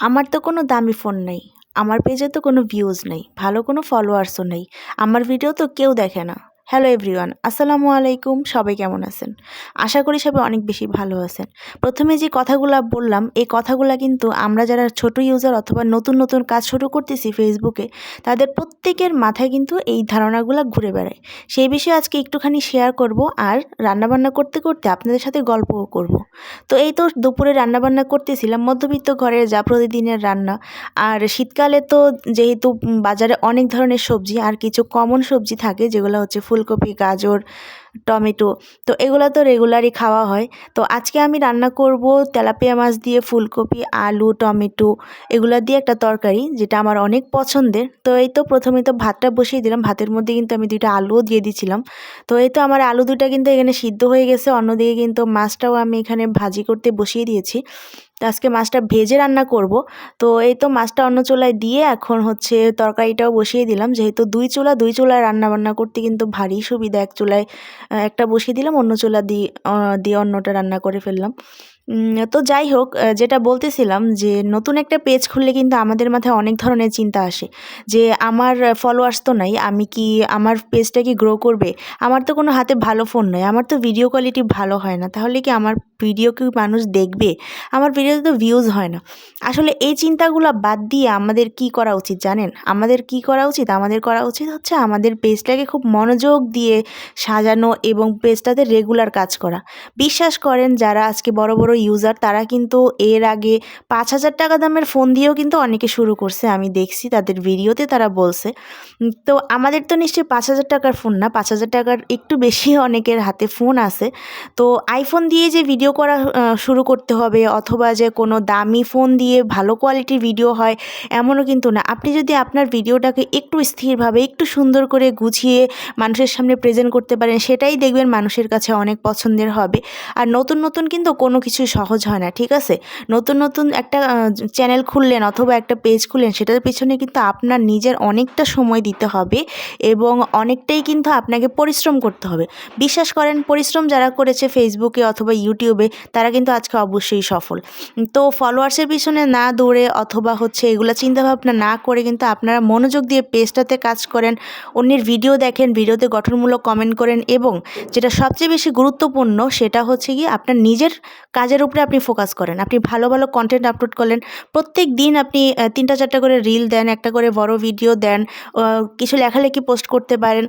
আমার তো কোনো দামি ফোন নেই, আমার পেজে তো কোনো ভিউজ নেই, ভালো কোনো ফলোয়ার্সও নেই, আমার ভিডিও তো কেউ দেখে না। হ্যালো এভরিওয়ান আসসালামু আলাইকুম, সবাই কেমন আছেন? আশা করি সবাই অনেক বেশি ভালো আছেন। প্রথমে যে কথাগুলো বললাম, এই কথাগুলো কিন্তু আমরা যারা ছোট ইউজার অথবা নতুন নতুন কাজ শুরু করতেছি ফেসবুকে তাদের প্রত্যেকের মাথায় কিন্তু এই ধারণাগুলো ঘুরে বেড়ায়। সেই বিষয়ে আজকে একটুখানি শেয়ার করব আর রান্নাবান্না করতে করতে আপনাদের সাথে গল্পও করব। তো এই তো দুপুরে রান্নাবান্না করতেছিলাম, মধ্যবিত্ত ঘরের যা প্রতিদিনের রান্না, আর শীতকালে তো যেহেতু বাজারে অনেক ধরনের সবজি, আর কিছু কমন সবজি থাকে, যেগুলো হচ্ছে ফুলকপি, গাজর, টমেটো, তো এগুলো তো রেগুলারই খাওয়া হয়। তো আজকে আমি রান্না করব তেলাপিয়া মাছ দিয়ে ফুলকপি, আলু, টমেটো, এগুলো দিয়ে একটা তরকারি, যেটা আমার অনেক পছন্দের। তো এই তো প্রথমে তো ভাতটা বসিয়ে দিলাম। ভাতের মধ্যে কিন্তু আমি দুইটা আলুও দিয়ে দিছিলাম। তো এই তো আমার আলু দুটা কিন্তু এখানে সিদ্ধ হয়ে গেছে। অন্যদিকে কিন্তু মাছটাও আমি এখানে ভাজি করতে বসিয়ে দিয়েছি। তো আজকে মাছটা ভেজে রান্না করব। তো এই তো মাছটা অন্য চুলায় দিয়ে এখন হচ্ছে তরকারিটাও বসিয়ে দিলাম। যেহেতু দুই চুলা, দুই চুলায় রান্না বান্না করতে কিন্তু ভারী সুবিধা। এক চুলায় একটা বসিয়ে দিলাম, অন্য চুলা দিয়ে দিয়ে অন্যটা রান্না করে ফেললাম। তো যাই হোক যেটা বলতেছিলাম যে নতুন একটা পেজ খুললে কিন্তু আমাদের মাথায় অনেক ধরনের চিন্তা আসে। যে আমার ফলোয়ার্স তো নাই, আমি কি আমার পেজটা কি গ্রো করবে? আমার তো কোনো হাতে ভালো ফোন নয় আমার তো ভিডিও কোয়ালিটি ভালো হয় না। তাহলে কি আমার ভিডিও কি মানুষ দেখবে, আমার ভিডিওতে তো ভিউজ হয় না। আসলে এই চিন্তাগুলো বাদ দিয়ে আমাদের কি করা উচিত জানেন? আমাদের কি করা উচিত? আমাদের করা উচিত হচ্ছে আমাদের পেজটাকে খুব মনোযোগ দিয়ে সাজানো এবং পেজটাতে রেগুলার কাজ করা। বিশ্বাস করেন, যারা আজকে বড় বড় ইউজার তারা কিন্তু এর আগে পাঁচ হাজার টাকা দামের ফোন দিয়েও কিন্তু অনেকে শুরু করছে, আমি দেখছি তাদের ভিডিওতে তারা বলছে। তো আমাদের তো নিশ্চয়ই পাঁচ হাজার টাকার ফোন না, পাঁচ হাজার টাকার একটু বেশি অনেকের হাতে ফোন আছে। তো আইফোন দিয়ে যে ভিডিও করা শুরু করতে হবে অথবা যে কোনো দামি ফোন দিয়ে ভালো কোয়ালিটির ভিডিও হয়, এমনও কিন্তু না। আপনি যদি আপনার ভিডিওটাকে একটু স্থিরভাবে, একটু সুন্দর করে গুছিয়ে মানুষের সামনে প্রেজেন্ট করতে পারেন, সেটাই দেখবেন মানুষের কাছে অনেক পছন্দের হবে। আর নতুন নতুন কিন্তু কোনো কিছু সহজ হয় না, ঠিক আছে? নতুন নতুন একটা চ্যানেল খুললেন অথবা একটা পেজ খুললেন, সেটার পিছনে কিন্তু আপনার নিজের অনেকটা সময় দিতে হবে এবং অনেকটাই কিন্তু আপনাকে পরিশ্রম করতে হবে। বিশ্বাস করেন, পরিশ্রম যারা করেছে ফেসবুকে অথবা ইউটিউবে তারা কিন্তু আজকে অবশ্যই সফল। তো ফলোয়ার্সের পিছনে না দৌড়ে অথবা হচ্ছে এগুলো চিন্তাভাবনা না করে কিন্তু আপনারা মনোযোগ দিয়ে পেজটাতে কাজ করেন, অন্যের ভিডিও দেখেন ভিডিওতে গঠনমূলক কমেন্ট করেন এবং যেটা সবচেয়ে বেশি গুরুত্বপূর্ণ সেটা হচ্ছে কি আপনার নিজের কাজের উপরে আপনি ফোকাস করেন। আপনি ভালো ভালো কন্টেন্ট আপলোড করলেন, প্রত্যেক দিন আপনি তিনটা, চারটা করে রিল দেন, একটা করে বড় ভিডিও দেন কিছু লেখালেখি পোস্ট করতে পারেন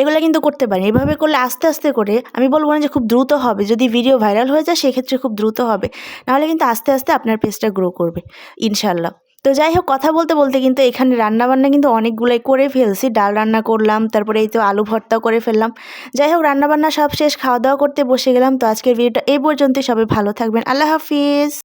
এগুলো কিন্তু করতে পারেন এভাবে করলে আস্তে আস্তে করে আমি বলব না যে খুব দ্রুত হবে। যদি ভিডিও ভাইরাল হয়ে যায়, সেক্ষেত্রে খুব দ্রুত হবে। নাহলে কিন্তু আস্তে আস্তে আপনার পেজটা গ্রো করবে ইনশাল্লাহ তো যাই হোক, কথা বলতে বলতে কিন্তু এখানে রান্নাবান্না কিন্তু অনেকগুলোই করে ফেলছি। ডাল রান্না করলাম, তারপরে এই তো আলু ভর্তা করে ফেললাম। যাই হোক, রান্নাবান্না সব শেষ খাওয়া দাওয়া করতে বসে গেলাম। তো আজকের ভিডিওটা এই পর্যন্তই। সবাই ভালো থাকবেন। আল্লাহ হাফিজ।